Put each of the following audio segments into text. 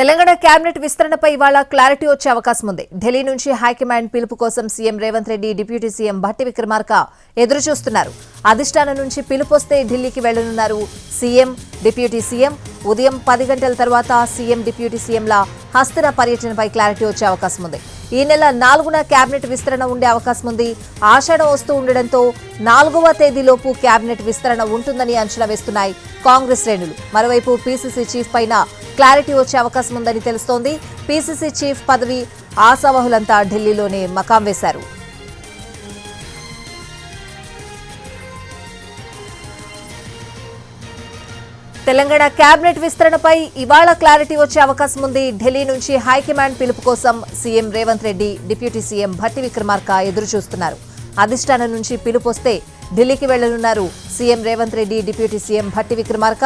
Telangana cabinet విస్తరణపై ఇవాళ clarity వచ్చే అవకాశం ఉంది. ఢిల్లీ నుంచి హైకమాండ్ పిలుపు కోసం CM Revanth Reddy deputy CM Bhatti Vikramarka ఎదురుచూస్తున్నారు. అధిష్టానం నుంచి పిలుపు వస్తే ఢిల్లీకి వెళ్ళనున్నారు సీఎం డిప్యూటీ సీఎం. ఉదయం పది గంటల తర్వాత సీఎం డిప్యూటీ సీఎంల హస్తర పర్యటనపై క్లారిటీ వచ్చే అవకాశం ఉంది. ఈ నెల నాలుగున కేబినెట్ విస్తరణ ఉండే అవకాశం ఉంది. ఆషాఢం వస్తూ ఉండడంతో నాలుగవ తేదీలోపు కేబినెట్ విస్తరణ ఉంటుందని అంచనా వేస్తున్నాయి కాంగ్రెస్ శ్రేణులు. మరోవైపు పీసీసీ చీఫ్ పైన క్లారిటీ వచ్చే అవకాశం ఉందని తెలుస్తోంది. పీసీసీ చీఫ్ పదవి ఆశావహులంతా ఢిల్లీలోనే మకాం వేశారు. తెలంగాణ కేబినెట్ విస్తరణపై ఇవాళ క్లారిటీ వచ్చే అవకాశం ఉంది. ఢిల్లీ నుంచి హైకమాండ్ పిలుపు కోసం CM Revanth Reddy deputy CM Bhatti Vikramarka ఎదురుచూస్తున్నారు. అధిష్టానం నుంచి పిలుపు వస్తే ఢిల్లీకి వెళ్ళనున్నారు CM Revanth Reddy deputy CM Bhatti Vikramarka.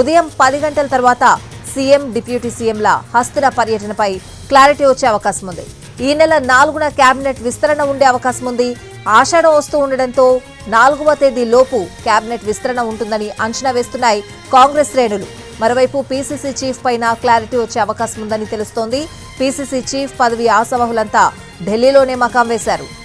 ఉదయం పది గంటల తర్వాత సీఎం డిప్యూటీ సీఎంల హస్తుల పర్యటనపై క్లారిటీ వచ్చే అవకాశం ఉంది. ఈ నెల నాలుగున కేబినెట్ విస్తరణ ఉండే అవకాశం ఉంది. ఆషాఢం వస్తూ ఉండడంతో నాలుగవ తేదీ లోపు కేబినెట్ విస్తరణ ఉంటుందని అంచనా వేస్తున్నాయి కాంగ్రెస్ శ్రేణులు. మరోవైపు పీసీసీ చీఫ్ పైన క్లారిటీ వచ్చే అవకాశం ఉందని తెలుస్తోంది. పీసీసీ చీఫ్ పదవి ఆశావహులంతా ఢిల్లీలోనే మకాం వేశారు.